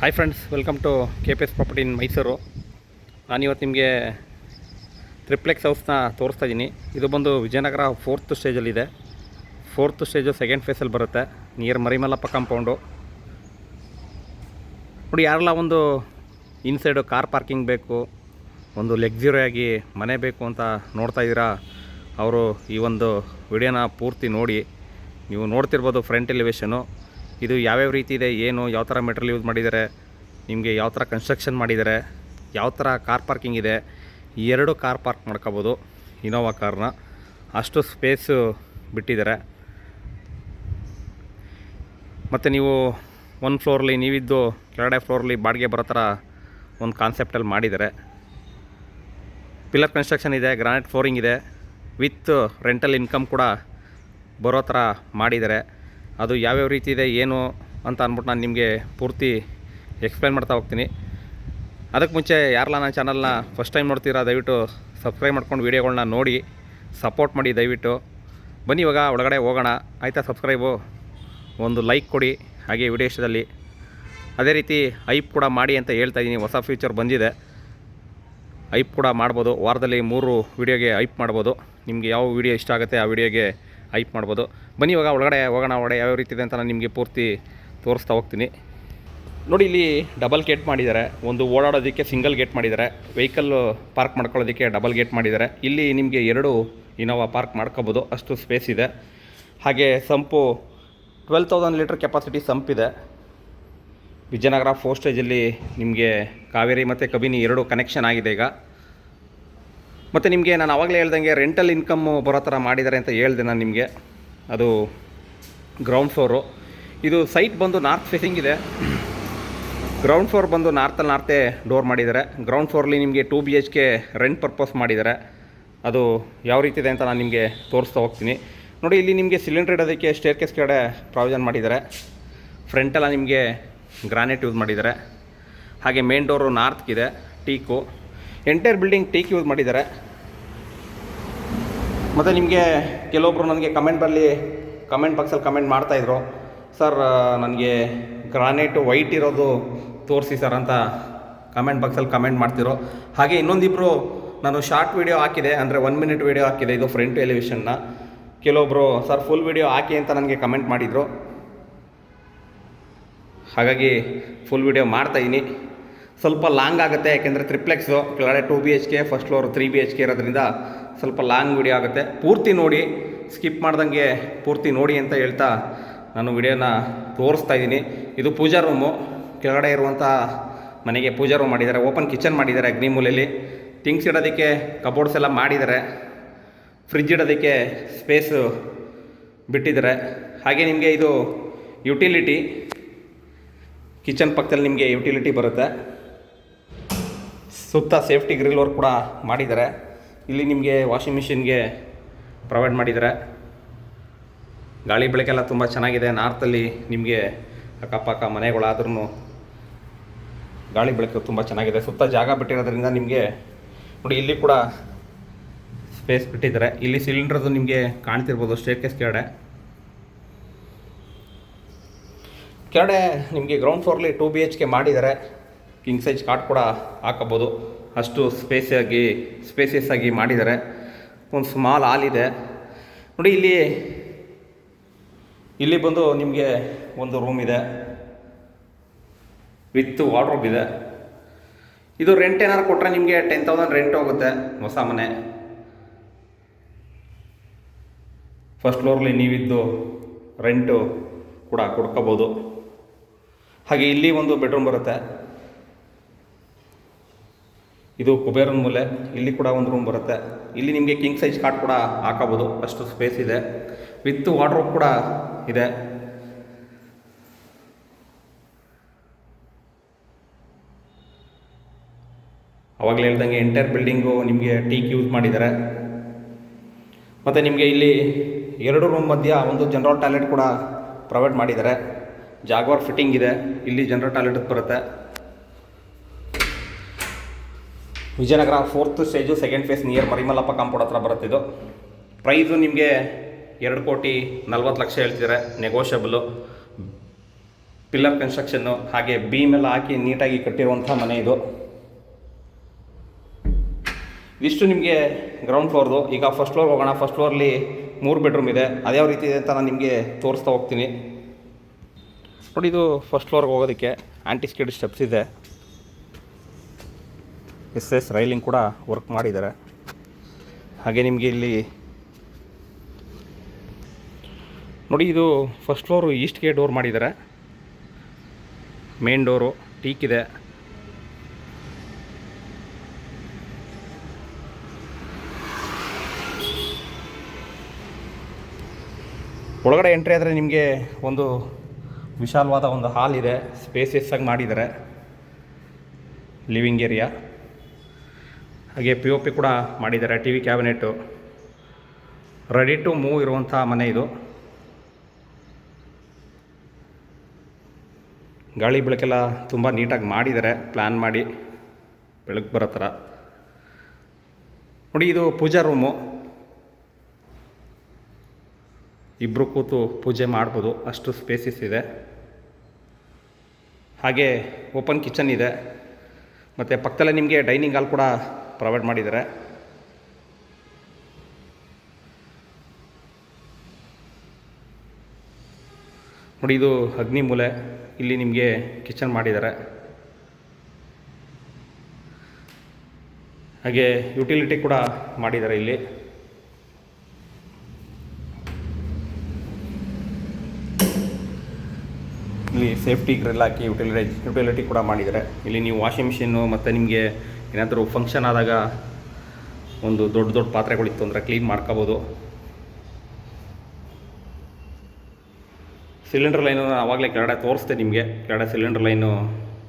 Hi friends welcome to K P S property in Mysuru ನಾನಿವತ್ತು ನಿಮಗೆ triplex ಹೌಸ್ನ ತೋರಿಸ್ತಾ ಇದ್ದೀನಿ ಇದು ಬಂದು ವಿಜಯನಗರ ಫೋರ್ತ್ ಸ್ಟೇಜಲ್ಲಿದೆ ಫೋರ್ತ್ ಸ್ಟೇಜು ಸೆಕೆಂಡ್ ಫೇಸಲ್ಲಿ ಬರುತ್ತೆ ನಿಯರ್ ಮರಿಮಲ್ಲಪ್ಪ ಕಾಂಪೌಂಡು ನೋಡಿ, ಯಾರೆಲ್ಲ ಒಂದು ಇನ್ಸೈಡು ಕಾರ್ ಪಾರ್ಕಿಂಗ್ ಬೇಕು, ಒಂದು ಲಕ್ಸುರಿ ಆಗಿ ಮನೆ ಬೇಕು ಅಂತ ನೋಡ್ತಾ ಇದ್ದೀರಾ ಅವರು ಈ ಒಂದು ವಿಡಿಯೋನ ಪೂರ್ತಿ ನೋಡಿ. ನೀವು ನೋಡ್ತಿರ್ಬೋದು ಫ್ರಂಟ್ ಎಲಿವೇಶನು ಇದು ಯಾವ್ಯಾವ ರೀತಿ ಇದೆ, ಏನು, ಯಾವ ಥರ ಮೆಟೀರಿಯಲ್ ಯೂಸ್ ಮಾಡಿದ್ದಾರೆ, ನಿಮಗೆ ಯಾವ ಥರ ಕನ್ಸ್ಟ್ರಕ್ಷನ್ ಮಾಡಿದ್ದಾರೆ, ಯಾವ ಥರ ಕಾರ್ ಪಾರ್ಕಿಂಗ್ ಇದೆ ಎರಡು ಕಾರ್ ಪಾರ್ಕ್ ಮಾಡ್ಕೋಬೋದು ಇನೋವಾ ಕಾರ್ನ ಅಷ್ಟು ಸ್ಪೇಸು ಬಿಟ್ಟಿದ್ದಾರೆ. ಮತ್ತು ನೀವು ಒಂದು ಫ್ಲೋರಲ್ಲಿ ನೀವಿದ್ದು ಕೆಳಗಡೆ ಫ್ಲೋರಲ್ಲಿ ಬಾಡಿಗೆ ಬರೋ ಥರ ಒಂದು ಕಾನ್ಸೆಪ್ಟಲ್ಲಿ ಮಾಡಿದ್ದಾರೆ. ಪಿಲ್ಲರ್ ಕನ್ಸ್ಟ್ರಕ್ಷನ್ ಇದೆ ಗ್ರಾನೈಟ್ ಫ್ಲೋರಿಂಗ್ ಇದೆ ವಿತ್ ರೆಂಟಲ್ ಇನ್ಕಮ್ ಕೂಡ ಬರೋ ಥರ ಮಾಡಿದ್ದಾರೆ. ಅದು ಯಾವ್ಯಾವ ರೀತಿ ಇದೆ, ಏನು ಅಂತ ಅಂದ್ಬಿಟ್ಟು ನಾನು ನಿಮಗೆ ಪೂರ್ತಿ ಎಕ್ಸ್ಪ್ಲೈನ್ ಮಾಡ್ತಾ ಹೋಗ್ತೀನಿ. ಅದಕ್ಕೆ ಮುಂಚೆ ಯಾರಲ್ಲ ನನ್ನ ಚಾನಲ್ನ ಫಸ್ಟ್ ಟೈಮ್ ನೋಡ್ತೀರಾ, ದಯವಿಟ್ಟು ಸಬ್ಸ್ಕ್ರೈಬ್ ಮಾಡ್ಕೊಂಡು ವೀಡಿಯೋಗಳನ್ನ ನೋಡಿ ಸಪೋರ್ಟ್ ಮಾಡಿ ದಯವಿಟ್ಟು. ಬನ್ನಿ ಇವಾಗ ಒಳಗಡೆ ಹೋಗೋಣ. ಆಯಿತಾ ಸಬ್ಸ್ಕ್ರೈಬು ಒಂದು ಲೈಕ್ ಕೊಡಿ, ಹಾಗೆ ವಿಡಿಯೋ ಇಷ್ಟದಲ್ಲಿ. ಅದೇ ರೀತಿ ಐಪ್ ಕೂಡ ಮಾಡಿ ಅಂತ ಹೇಳ್ತಾ ಇದ್ದೀನಿ ಹೊಸ ಫ್ಯೂಚರ್ ಬಂದಿದೆ. ಐಪ್ ಕೂಡ ಮಾಡ್ಬೋದು. ವಾರದಲ್ಲಿ ಮೂರು ವೀಡಿಯೋಗೆ ಐಪ್ ಮಾಡ್ಬೋದು. ನಿಮಗೆ ಯಾವ ವೀಡಿಯೋ ಇಷ್ಟ ಆಗುತ್ತೆ, ಆ ವಿಡಿಯೋಗೆ ಐಪ್ ಮಾಡ್ಬೋದು. ಬನ್ನಿ, ಇವಾಗ ಒಳಗಡೆ ಹೋಗೋಣ, ಒಳಗಡೆ ಯಾವ ರೀತಿ ಇದೆ ಅಂತ ನಾನು ನಿಮಗೆ ಪೂರ್ತಿ ತೋರಿಸ್ತಾ ಹೋಗ್ತೀನಿ. ನೋಡಿ, ಇಲ್ಲಿ ಡಬಲ್ ಗೇಟ್ ಮಾಡಿದ್ದಾರೆ. ಒಂದು ಓಡಾಡೋದಕ್ಕೆ ಸಿಂಗಲ್ ಗೇಟ್ ಮಾಡಿದ್ದಾರೆ. ವೆಹಿಕಲ್ ಪಾರ್ಕ್ ಮಾಡ್ಕೊಳ್ಳೋದಕ್ಕೆ ಡಬಲ್ ಗೇಟ್ ಮಾಡಿದ್ದಾರೆ. ಇಲ್ಲಿ ನಿಮಗೆ ಎರಡು ಇನೋವಾ ಪಾರ್ಕ್ ಮಾಡ್ಕೋಬೋದು. ಅಷ್ಟು ಸ್ಪೇಸ್ ಇದೆ. ಹಾಗೆ sump twelve thousand litre capacity ಸಂಪಿದೆ Vijayanagara four ಸ್ಟೇಜಲ್ಲಿ ನಿಮಗೆ ಕಾವೇರಿ ಮತ್ತು ಕಬಿನಿ ಎರಡು ಕನೆಕ್ಷನ್ ಆಗಿದೆ ಈಗ. ಮತ್ತು ನಿಮಗೆ ನಾನು ಆವಾಗಲೇ ಹೇಳ್ದಂಗೆ ರೆಂಟಲ್ ಇನ್ಕಮ್ ಬರೋ ಥರ ಮಾಡಿದ್ದಾರೆ ಅಂತ ಹೇಳಿದೆ ನಾನು ನಿಮಗೆ. ಅದು ಗ್ರೌಂಡ್ ಫ್ಲೋರು ಇದು ಸೈಟ್ ಬಂದು ನಾರ್ತ್ ಫೇಸಿಂಗ್ ಇದೆ. ಗ್ರೌಂಡ್ ಫ್ಲೋರ್ ಬಂದು ನಾರ್ತಲ್ಲಿ ನಾರ್ತೆ ಡೋರ್ ಮಾಡಿದ್ದಾರೆ. ಗ್ರೌಂಡ್ ಫ್ಲೋರ್ಲಿ ನಿಮಗೆ two B H K rent purpose ಮಾಡಿದ್ದಾರೆ. ಅದು ಯಾವ ರೀತಿ ಇದೆ ಅಂತ ನಾನು ನಿಮಗೆ ತೋರಿಸ್ತಾ ಹೋಗ್ತೀನಿ. ನೋಡಿ, ಇಲ್ಲಿ ನಿಮಗೆ ಸಿಲಿಂಡರ್ ಇಡೋದಕ್ಕೆ ಸ್ಟೇರ್ ಕೇಸ್ ಕಡೆ ಪ್ರಾವಿಷನ್ ಮಾಡಿದ್ದಾರೆ ಫ್ರಂಟೆಲ್ಲ ನಿಮಗೆ ಗ್ರಾನೈಟ್ ಯೂಸ್ ಮಾಡಿದ್ದಾರೆ. ಹಾಗೆ main door ನಾರ್ತ್ಗಿದೆ teak entire building teak use ಮಾಡಿದ್ದಾರೆ. ಮತ್ತು ನಿಮಗೆ ಕೆಲವೊಬ್ಬರು ನನಗೆ ಕಮೆಂಟ್ ಬರಲಿ ಕಮೆಂಟ್ ಬಾಕ್ಸಲ್ಲಿ ಕಮೆಂಟ್ ಮಾಡ್ತಾಯಿದ್ರು ಸರ್ ನನಗೆ ಗ್ರಾನೈಟ್ ವೈಟ್ ಇರೋದು ತೋರಿಸಿ ಸರ್ ಅಂತ ಕಮೆಂಟ್ ಬಾಕ್ಸಲ್ಲಿ ಕಮೆಂಟ್ ಮಾಡ್ತಿರೋ ಹಾಗೆ ಇನ್ನೊಂದಿಬ್ಬರು ನಾನು ಶಾರ್ಟ್ ವೀಡಿಯೋ ಹಾಕಿದೆ, ಅಂದರೆ ಒನ್ ಮಿನಿಟ್ ವೀಡಿಯೋ ಹಾಕಿದೆ, ಇದು ಫ್ರಂಟ್ ಎಲಿವೇಷನ್ನ ಕೆಲವೊಬ್ಬರು ಸರ್ ಫುಲ್ ವೀಡಿಯೋ ಹಾಕಿ ಅಂತ ನನಗೆ ಕಮೆಂಟ್ ಮಾಡಿದರು. ಹಾಗಾಗಿ ಫುಲ್ ವಿಡಿಯೋ ಮಾಡ್ತಾಯಿದ್ದೀನಿ ಸ್ವಲ್ಪ ಲಾಂಗ್ ಆಗುತ್ತೆ, ಯಾಕೆಂದರೆ ತ್ರಿಪ್ಲೆಕ್ಸು ಕೆಳಗಡೆ two B H K first floor three B H K ಇರೋದ್ರಿಂದ ಸ್ವಲ್ಪ ಲಾಂಗ್ ವಿಡಿಯೋ ಆಗುತ್ತೆ. ಪೂರ್ತಿ ನೋಡಿ, ಸ್ಕಿಪ್ ಮಾಡ್ದಂಗೆ ಪೂರ್ತಿ ನೋಡಿ ಅಂತ ಹೇಳ್ತಾ ನಾನು ವಿಡಿಯೋನ ತೋರಿಸ್ತಾ ಇದ್ದೀನಿ. ಇದು ಪೂಜಾ ರೂಮು. ಕೆಳಗಡೆ ಇರುವಂಥ ಮನೆಗೆ ಪೂಜಾ ರೂಮ್ ಮಾಡಿದ್ದಾರೆ. ಓಪನ್ ಕಿಚನ್ ಮಾಡಿದ್ದಾರೆ ಅಗ್ನಿ ಮೂಲೆಯಲ್ಲಿ. ಥಿಂಗ್ಸ್ ಇಡೋದಕ್ಕೆ ಕಬೋರ್ಡ್ಸ್ ಎಲ್ಲ ಮಾಡಿದ್ದಾರೆ. ಫ್ರಿಜ್ ಇಡೋದಕ್ಕೆ ಸ್ಪೇಸು ಬಿಟ್ಟಿದ್ದಾರೆ. ಹಾಗೆ ನಿಮಗೆ ಇದು ಯುಟಿಲಿಟಿ ಕಿಚನ್ ಪಕ್ಕದಲ್ಲಿ ನಿಮಗೆ ಯುಟಿಲಿಟಿ ಬರುತ್ತೆ. ಸುತ್ತ ಸೇಫ್ಟಿ ಗ್ರಿಲ್ ವರ್ಕ್ ಕೂಡ ಮಾಡಿದ್ದಾರೆ. ಇಲ್ಲಿ ನಿಮಗೆ ವಾಷಿಂಗ್ ಮಿಷಿನ್ಗೆ ಪ್ರೊವೈಡ್ ಮಾಡಿದ್ದಾರೆ ಗಾಳಿ ಬೆಳಕೆಲ್ಲ ತುಂಬ ಚೆನ್ನಾಗಿದೆ. ನಾರ್ತಲ್ಲಿ ನಿಮಗೆ ಅಕ್ಕಪಕ್ಕ ಮನೆಗಳಾದ್ರೂ ಗಾಳಿ ಬೆಳಕು ತುಂಬ ಚೆನ್ನಾಗಿದೆ. ಸುತ್ತ ಜಾಗ ಬಿಟ್ಟಿರೋದ್ರಿಂದ ನಿಮಗೆ ನೋಡಿ, ಇಲ್ಲಿ ಕೂಡ ಸ್ಪೇಸ್ ಬಿಟ್ಟಿದ್ದಾರೆ. ಇಲ್ಲಿ ಸಿಲಿಂಡ್ರದ್ದು ನಿಮಗೆ ಕಾಣ್ತಿರ್ಬೋದು ಸ್ಟೇರ್ಕೇಸ್ ಕೆಳಗಡೆ. ಕೆಳಗಡೆ ನಿಮಗೆ ಗ್ರೌಂಡ್ ಫ್ಲೋರ್ಲಿ ಟು ಬಿ ಎಚ್ ಕೆ ಮಾಡಿದ್ದಾರೆ. ಕಿಂಗ್ ಸೈಜ್ ಕಾಟ್ ಕೂಡ ಹಾಕೋಬೋದು ಅಷ್ಟು ಸ್ಪೇಸಿಯಾಗಿ ಸ್ಪೇಸಿಯಸ್ ಆಗಿ ಮಾಡಿದ್ದಾರೆ. ಒಂದು ಸ್ಮಾಲ್ ಹಾಲ್ ಇದೆ. ನೋಡಿ ಇಲ್ಲಿ ಇಲ್ಲಿ ಬಂದು ನಿಮಗೆ ಒಂದು ರೂಮ್ ಇದೆ. ವಿತ್ ವಾರ್ಡ್ರೋಬ್ ಇದೆ. ಇದು ರೆಂಟ್ ಏನಾದ್ರು ಕೊಟ್ಟರೆ ನಿಮಗೆ ಟೆನ್ ತೌಸಂಡ್ ರೆಂಟ್ ಹೋಗುತ್ತೆ, ಹೊಸ ಮನೆ. ಫಸ್ಟ್ ಫ್ಲೋರ್ಲಿ ನೀವಿದ್ದು ರೆಂಟು ಕೂಡ ಕೊಡ್ಕೋಬೋದು. ಹಾಗೆ ಇಲ್ಲಿ ಒಂದು ಬೆಡ್ರೂಮ್ ಬರುತ್ತೆ. ಇದು ಕುಬೇರನ್ ಮೂಲೆ. ಇಲ್ಲಿ ಕೂಡ ಒಂದು ರೂಮ್ ಬರುತ್ತೆ. ಇಲ್ಲಿ ನಿಮಗೆ ಕಿಂಗ್ ಸೈಜ್ ಕಾಟ್ ಕೂಡ ಹಾಕೋಬೋದು ಅಷ್ಟು ಸ್ಪೇಸ್ ಇದೆ. ವಿತ್ ವಾರ್ಡ್ರೋಬ್ ಕೂಡ ಇದೆ. ಅವಾಗಲೇ ಹೇಳ್ದಂಗೆ ಎಂಟೈರ್ ಬಿಲ್ಡಿಂಗು ನಿಮಗೆ ಟೀಕ್ ಯೂಸ್ ಮಾಡಿದ್ದಾರೆ. ಮತ್ತು ನಿಮಗೆ ಇಲ್ಲಿ ಎರಡು ರೂಮ್ ಮಧ್ಯ ಒಂದು ಜನರಲ್ ಟಾಯ್ಲೆಟ್ ಕೂಡ ಪ್ರೊವೈಡ್ ಮಾಡಿದ್ದಾರೆ. ಜಾಗ್ವಾರ್ ಫಿಟ್ಟಿಂಗ್ ಇದೆ. ಇಲ್ಲಿ ಜನರಲ್ ಟಾಯ್ಲೆಟ್ ಬರುತ್ತೆ. Vijayanagar fourth stage second phase near Marimallappa compound ಹತ್ರ ಬರುತ್ತಿದ್ದು ಪ್ರೈಸು ನಿಮಗೆ ಎರಡು ಕೋಟಿ ನಲ್ವತ್ತು ಲಕ್ಷ ಹೇಳ್ತಿದ್ದಾರೆ ನೆಗೋಷಿಯಬಲು ಪಿಲ್ಲರ್ ಕನ್ಸ್ಟ್ರಕ್ಷನ್ನು ಹಾಗೆ ಬೀಮ್ ಎಲ್ಲ ಹಾಕಿ ನೀಟಾಗಿ ಕಟ್ಟಿರುವಂಥ ಮನೆ ಇದು. ಇಷ್ಟು ನಿಮಗೆ ಗ್ರೌಂಡ್ ಫ್ಲೋರ್ದು ಈಗ ಫಸ್ಟ್ ಫ್ಲೋರ್ ಹೋಗೋಣ. ಫಸ್ಟ್ ಫ್ಲೋರಲ್ಲಿ ಮೂರು ಬೆಡ್ರೂಮ್ ಇದೆ. ಅದ್ಯಾವ ರೀತಿ ಇದೆ ಅಂತ ನಾನು ನಿಮಗೆ ತೋರಿಸ್ತಾ ಹೋಗ್ತೀನಿ. ನೋಡಿ ಇದು ಫಸ್ಟ್ ಫ್ಲೋರ್ಗೆ ಹೋಗೋದಕ್ಕೆ ಆ್ಯಂಟಿಸ್ಕೇಟ್ ಸ್ಟೆಪ್ಸ್ ಇದೆ. ಎಸ್ ಎಸ್ ರೈಲಿಂಗ್ ಕೂಡ ವರ್ಕ್ ಮಾಡಿದ್ದಾರೆ. ಹಾಗೆ ನಿಮಗೆ ಇಲ್ಲಿ ನೋಡಿ, ಇದು ಫಸ್ಟ್ ಫ್ಲೋರು ಈಸ್ಟ್ಗೆ ಡೋರ್ ಮಾಡಿದ್ದಾರೆ. ಮೇನ್ ಡೋರು ಟೀಕ್ ಇದೆ. ಒಳಗಡೆ ಎಂಟ್ರಿ ಆದರೆ ನಿಮಗೆ ಒಂದು ವಿಶಾಲವಾದ ಒಂದು ಹಾಲ್ ಇದೆ. ಸ್ಪೇಸಿಯಸ್ ಆಗಿ ಮಾಡಿದ್ದಾರೆ. ಲಿವಿಂಗ್ ಏರಿಯಾ ಹಾಗೆ ಪಿ ಒ ಪಿ ಕೂಡ ಮಾಡಿದ್ದಾರೆ T V cabinet ready to move ಇರುವಂಥ ಮನೆ ಇದು. ಗಾಳಿ ಬೆಳಕೆಲ್ಲ ತುಂಬ ನೀಟಾಗಿ ಮಾಡಿದ್ದಾರೆ ಪ್ಲ್ಯಾನ್ ಮಾಡಿ ಬೆಳಕು ಬರೋ ಥರ. ನೋಡಿ, ಇದು ಪೂಜಾ ರೂಮು ಇಬ್ಬರು ಕೂತು ಪೂಜೆ ಮಾಡ್ಬೋದು, ಅಷ್ಟು ಸ್ಪೇಸಿಸ್ ಇದೆ. ಹಾಗೆ ಓಪನ್ ಕಿಚನ್ ಇದೆ. ಮತ್ತು ಪಕ್ಕದಲ್ಲೇ ನಿಮಗೆ ಡೈನಿಂಗ್ ಹಾಲ್ ಕೂಡ ಪ್ರೊವೈಡ್ ಮಾಡಿದ್ದಾರೆ. ನೋಡಿ, ಇದು ಅಗ್ನಿ ಮೂಲೆ, ಇಲ್ಲಿ ನಿಮಗೆ ಕಿಚನ್ ಮಾಡಿದ್ದಾರೆ. ಹಾಗೆ ಯುಟಿಲಿಟಿ ಕೂಡ ಮಾಡಿದ್ದಾರೆ ಇಲ್ಲಿ. ಇಲ್ಲಿ ಸೇಫ್ಟಿ ಗ್ರಿಲ್ ಹಾಕಿ ಯುಟಿಲಿಟಿ ಯುಟಿಲಿಟಿ ಕೂಡ ಮಾಡಿದ್ದಾರೆ. ಇಲ್ಲಿ ನೀವು ವಾಷಿಂಗ್ ಮಿಷಿನ್ನು ಮತ್ತು ನಿಮಗೆ ಏನಾದರೂ ಫಂಕ್ಷನ್ ಆದಾಗ ಒಂದು ದೊಡ್ಡ ದೊಡ್ಡ ಪಾತ್ರೆಗಳಿತ್ತು ಅಂದರೆ ಕ್ಲೀನ್ ಮಾಡ್ಕೋಬೋದು. ಸಿಲಿಂಡರ್ ಲೈನು ಆವಾಗಲೇ ಕೆಳಗಡೆ ತೋರಿಸ್ದೆ ನಿಮಗೆ. ಕೆಳಗಡೆ ಸಿಲಿಂಡರ್ ಲೈನು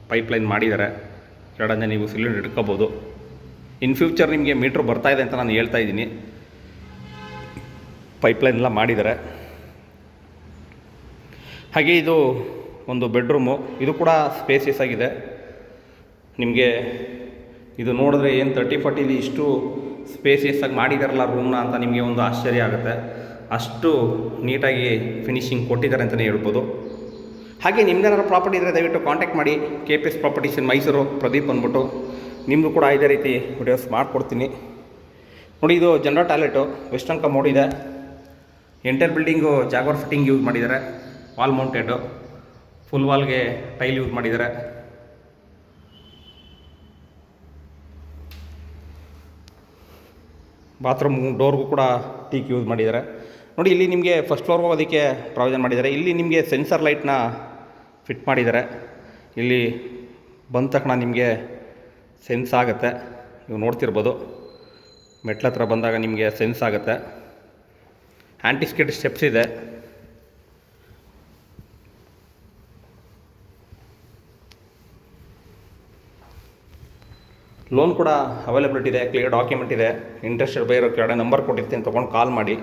ಪೈಪ್ ಲೈನ್ ಮಾಡಿದ್ದಾರೆ. ಕೆಳಗಡೆ ನೀವು ಸಿಲಿಂಡರ್ ಇಟ್ಕೋಬೋದು. ಇನ್ ಫ್ಯೂಚರ್ ನಿಮಗೆ ಮೀಟ್ರ್ ಬರ್ತಾಯಿದೆ ಅಂತ ನಾನು ಹೇಳ್ತಾ ಇದ್ದೀನಿ. ಪೈಪ್ಲೈನ್ ಎಲ್ಲ ಮಾಡಿದ್ದಾರೆ. ಹಾಗೆ ಇದು ಒಂದು ಬೆಡ್ರೂಮು ಇದು ಕೂಡ ಸ್ಪೇಸಿಯಸ್ ಆಗಿದೆ. ನಿಮಗೆ ಇದು ನೋಡಿದ್ರೆ ಏನು ತರ್ಟಿ ಫಾರ್ಟಿಲಿ ಇಷ್ಟು ಸ್ಪೇಸಿಯಸ್ಸಾಗಿ ಮಾಡಿದಾರಲ್ಲ ರೂಮ್ನ ಅಂತ ನಿಮಗೆ ಒಂದು ಆಶ್ಚರ್ಯ ಆಗುತ್ತೆ. ಅಷ್ಟು ನೀಟಾಗಿ ಫಿನಿಶಿಂಗ್ ಕೊಟ್ಟಿದ್ದಾರೆ ಅಂತಲೇ ಹೇಳ್ಬೋದು. ಹಾಗೆ ನಿಮ್ದೇನಾದ್ರು ಪ್ರಾಪರ್ಟಿ ಇದ್ದರೆ ದಯವಿಟ್ಟು ಕಾಂಟ್ಯಾಕ್ಟ್ ಮಾಡಿ. K P S properties Mysuru Pradeep ಅಂದ್ಬಿಟ್ಟು. ನಿಮಗೂ ಕೂಡ ಇದೇ ರೀತಿ ವಿಡಿಯೋಸ್ ಮಾಡಿಕೊಡ್ತೀನಿ. ನೋಡಿ, ಇದು ಜನರಲ್ ಟಾಯ್ಲೆಟು ವೆಸ್ಟರ್ನ್ ಕಮೋಡ್ ಇದೆ. Entire building Jaguar fitting use ಮಾಡಿದ್ದಾರೆ. ವಾಲ್ ಮೌಂಟೆಡು ಫುಲ್ ವಾಲ್ಗೆ ಟೈಲ್ ಯೂಸ್ ಮಾಡಿದ್ದಾರೆ. ಬಾತ್ರೂಮ್ ಡೋರ್ಗೂ ಕೂಡ ಟೀಕ್ ಯೂಸ್ ಮಾಡಿದ್ದಾರೆ. ನೋಡಿ, ಇಲ್ಲಿ ನಿಮಗೆ ಫಸ್ಟ್ ಫ್ಲೋರ್ ಅದಕ್ಕೆ ಪ್ರಾವಿಷನ್ ಮಾಡಿದ್ದಾರೆ. ಇಲ್ಲಿ ನಿಮಗೆ ಸೆನ್ಸರ್ ಲೈಟ್ನ ಫಿಟ್ ಮಾಡಿದ್ದಾರೆ. ಇಲ್ಲಿ ಬಂದ ತಕ್ಷಣ ನಿಮಗೆ ಸೆನ್ಸ್ ಆಗುತ್ತೆ. ನೀವು ನೋಡ್ತಿರ್ಬೋದು. ಮೆಟ್ಲ ಹತ್ರ ಬಂದಾಗ ನಿಮಗೆ ಸೆನ್ಸ್ ಆಗುತ್ತೆ. ಆ್ಯಂಟಿಸ್ಕೇಟ್ ಸ್ಟೆಪ್ಸ್ ಇದೆ. ಲೋನ್ ಕೂಡ ಅವೈಲಬಿಲಿಟಿ ಇದೆ ಕ್ಲಿಯರ್ ಡಾಕ್ಯುಮೆಂಟ್ ಇದೆ ಇಂಟ್ರೆಸ್ಟೆಡ್ ಬೇರೆ ಕೆಳಗಡೆ ನಂಬರ್ ಕೊಟ್ಟಿರ್ತೀನಿ, ತೊಗೊಂಡು ಕಾಲ್ ಮಾಡಿ.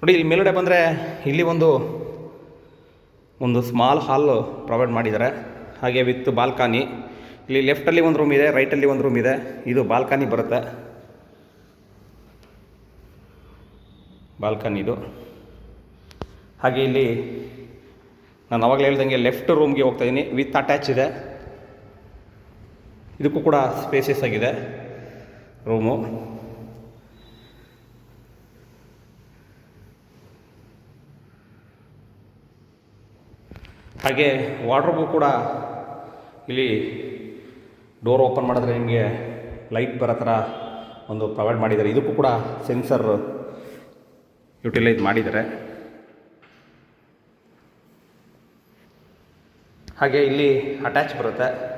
ನೋಡಿ, ಇಲ್ಲಿ ಮೇಲುಗಡೆ ಬಂದರೆ ಇಲ್ಲಿ ಒಂದು ಒಂದು ಸ್ಮಾಲ್ ಹಾಲ್ ಪ್ರೊವೈಡ್ ಮಾಡಿದ್ದಾರೆ. ಹಾಗೆ ವಿತ್ ಬಾಲ್ಕನಿ ಇಲ್ಲಿ ಲೆಫ್ಟಲ್ಲಿ ಒಂದು ರೂಮ್ ಇದೆ ರೈಟಲ್ಲಿ ಒಂದು ರೂಮ್ ಇದೆ. ಇದು ಬಾಲ್ಕನಿ ಬರುತ್ತೆ. ಬಾಲ್ಕನಿದು ಹಾಗೆ ಇಲ್ಲಿ, ನಾನು ಅವಾಗಲೇ ಹೇಳ್ದಂಗೆ ಲೆಫ್ಟ್ ರೂಮ್ಗೆ ಹೋಗ್ತಾಯಿದ್ದೀನಿ ವಿತ್ ಅಟ್ಯಾಚ್ ಇದೆ. ಇದಕ್ಕೂ ಕೂಡ ಸ್ಪೇಸಿಯಸ್ ಆಗಿದೆ. ರೂಮು ಹಾಗೆ ವಾರ್ಡ್ರೋಬು ಕೂಡ ಇಲ್ಲಿ ಡೋರ್ ಓಪನ್ ಮಾಡಿದ್ರೆ ನಿಮಗೆ ಲೈಟ್ ಬರೋ ಥರ ಒಂದು ಪ್ರೊವೈಡ್ ಮಾಡಿದ್ದಾರೆ. ಇದಕ್ಕೂ ಕೂಡ ಸೆನ್ಸರ್ ಯುಟಿಲೈಸ್ ಮಾಡಿದ್ದಾರೆ. ಹಾಗೆ ಇಲ್ಲಿ ಅಟ್ಯಾಚ್ ಬರುತ್ತೆ.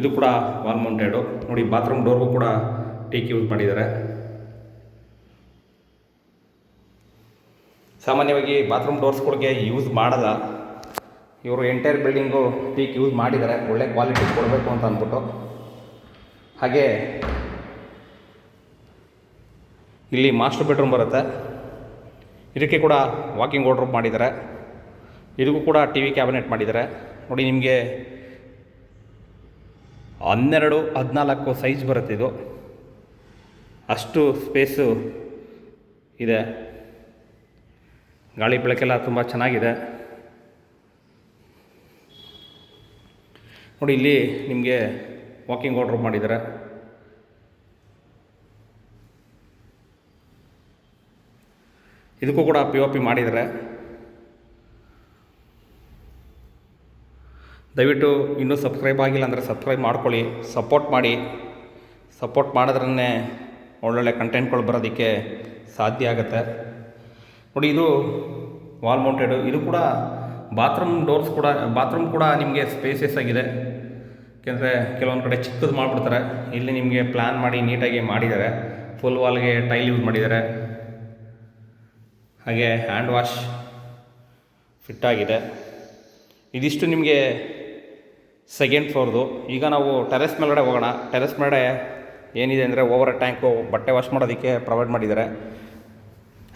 ಇದು ಕೂಡ ವಾಲ್ ಮೌಂಟೆಡು ನೋಡಿ ಬಾತ್ರೂಮ್ ಡೋರ್ಗೂ ಕೂಡ ಟೇಕ್ ಯೂಸ್ ಮಾಡಿದ್ದಾರೆ. ಸಾಮಾನ್ಯವಾಗಿ ಬಾತ್ರೂಮ್ ಡೋರ್ಸ್ಗಳಿಗೆ ಯೂಸ್ ಮಾಡಲ್ಲ. ಇವರು ಎಂಟೈರ್ ಬಿಲ್ಡಿಂಗು ಟೀಕ್ ಯೂಸ್ ಮಾಡಿದ್ದಾರೆ. ಒಳ್ಳೆ ಕ್ವಾಲಿಟಿ ಕೊಡಬೇಕು ಅಂತ ಅಂದ್ಬಿಟ್ಟು. ಹಾಗೆ ಇಲ್ಲಿ ಮಾಸ್ಟರ್ ಬೆಡ್ರೂಮ್ ಬರುತ್ತೆ. ಇದಕ್ಕೆ ಕೂಡ ವಾಕಿಂಗ್ ವಾರ್ಡ್ರೋಬ್ ಮಾಡಿದ್ದಾರೆ. ಇದಕ್ಕೂ ಕೂಡ ಟಿ ವಿ ಕ್ಯಾಬಿನೆಟ್ ಮಾಡಿದ್ದಾರೆ. ನೋಡಿ ನಿಮಗೆ ಹನ್ನೆರಡು, ಹದಿನಾಲ್ಕು ಸೈಜ್ ಇದು. ಅಷ್ಟು ಸ್ಪೇಸು ಇದೆ. ಗಾಳಿ ಬೆಳಕೆಲ್ಲ ತುಂಬ ಚೆನ್ನಾಗಿದೆ. ನೋಡಿ, ಇಲ್ಲಿ ನಿಮಗೆ ವಾಕಿಂಗ್ ಆರ್ಡ್ರ್ ಮಾಡಿದ್ದಾರೆ. ಇದಕ್ಕೂ ಕೂಡ ಪಿ ಒ ಪಿ ಮಾಡಿದ್ದಾರೆ. ದಯವಿಟ್ಟು ಇನ್ನೂ ಸಬ್ಸ್ಕ್ರೈಬ್ ಆಗಿಲ್ಲ ಅಂದರೆ ಸಬ್ಸ್ಕ್ರೈಬ್ ಮಾಡ್ಕೊಳ್ಳಿ ಸಪೋರ್ಟ್ ಮಾಡಿ. ಸಪೋರ್ಟ್ ಮಾಡಿದ್ರೇ ಒಳ್ಳೊಳ್ಳೆ ಕಂಟೆಂಟ್ಗಳು ಬರೋದಕ್ಕೆ ಸಾಧ್ಯ ಆಗುತ್ತೆ. ನೋಡಿ, ಇದು ವಾಲ್ ಮೌಂಟೆಡು ಇದು ಕೂಡ ಬಾತ್ರೂಮ್ ಡೋರ್ಸ್ ಕೂಡ ಬಾತ್ರೂಮ್ ಕೂಡ ನಿಮಗೆ ಸ್ಪೇಸಸ್ ಆಗಿದೆ. ಯಾಕೆಂದರೆ ಕೆಲವೊಂದು ಕಡೆ ಚಿಕ್ಕದು ಮಾಡಿಬಿಡ್ತಾರೆ. ಇಲ್ಲಿ ನಿಮಗೆ ಪ್ಲ್ಯಾನ್ ಮಾಡಿ ನೀಟಾಗಿ ಮಾಡಿದ್ದಾರೆ. ಫುಲ್ ವಾಲ್ಗೆ ಟೈಲ್ ಯೂಸ್ ಮಾಡಿದ್ದಾರೆ. ಹಾಗೆ ಹ್ಯಾಂಡ್ ವಾಶ್ ಫಿಟ್ಟಾಗಿದೆ ಇದಿಷ್ಟು ನಿಮಗೆ ಸೆಕೆಂಡ್ ಫ್ಲೋರ್ದು ಈಗ ನಾವು ಟೆರೆಸ್ ಮೇಲ್ಗಡೆ ಹೋಗೋಣ. ಟೆರೆಸ್ ಮೇಲೆ ಏನಿದೆ ಅಂದರೆ ಓವರ್ ಟ್ಯಾಂಕು ಬಟ್ಟೆ ವಾಶ್ ಮಾಡೋದಕ್ಕೆ ಪ್ರೊವೈಡ್ ಮಾಡಿದ್ದಾರೆ.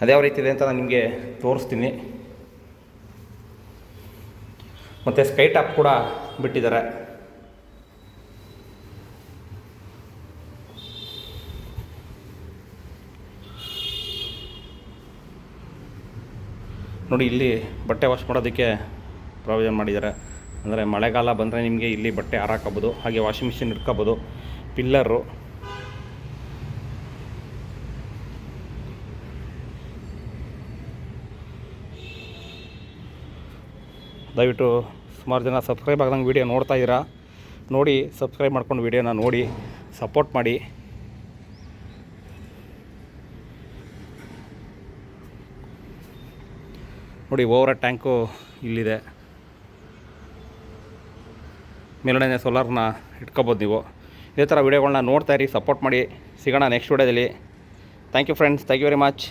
ಅದ್ಯಾವ ರೀತಿ ಇದೆ ಅಂತ ನಾನು ನಿಮಗೆ ತೋರಿಸ್ತೀನಿ. ಮತ್ತು ಸ್ಕೈ ಟಾಪ್ ಕೂಡ ಬಿಟ್ಟಿದ್ದಾರೆ. ನೋಡಿ, ಇಲ್ಲಿ ಬಟ್ಟೆ ವಾಶ್ ಮಾಡೋದಕ್ಕೆ ಪ್ರಾವಿಷನ್ ಮಾಡಿದ್ದಾರೆ. ಅಂದರೆ ಮಳೆಗಾಲ ಬಂದರೆ ನಿಮಗೆ ಇಲ್ಲಿ ಬಟ್ಟೆ ಹಾರಾಕೋಬೋದು, ಹಾಗೆ ವಾಷಿಂಗ್ ಮಿಷಿನ್ ಇಟ್ಕೋಬೋದು. ಪಿಲ್ಲರು ದಯವಿಟ್ಟು ಸುಮಾರು ಜನ ಸಬ್ಸ್ಕ್ರೈಬ್ ಆಗದಂಗೆ ವೀಡಿಯೋ ನೋಡ್ತಾ ಇದ್ದೀರಾ? ನೋಡಿ ಸಬ್ಸ್ಕ್ರೈಬ್ ಮಾಡ್ಕೊಂಡು ವೀಡಿಯೋನ ನೋಡಿ ಸಪೋರ್ಟ್ ಮಾಡಿ. ನೋಡಿ, ಓವರ ಟ್ಯಾಂಕು ಇಲ್ಲಿದೆ. ಮೇಲ್ಗಡೆ ಸೋಲಾರ್ನ ಇಟ್ಕೋಬೋದು ನೀವು. ಇದೇ ಥರ ವೀಡಿಯೋಗಳನ್ನ ನೋಡ್ತಾಯಿರಿ ಸಪೋರ್ಟ್ ಮಾಡಿ. ಸಿಗೋಣ ನೆಕ್ಸ್ಟ್ ವೀಡಿಯೋದಲ್ಲಿ thank you friends thank you very much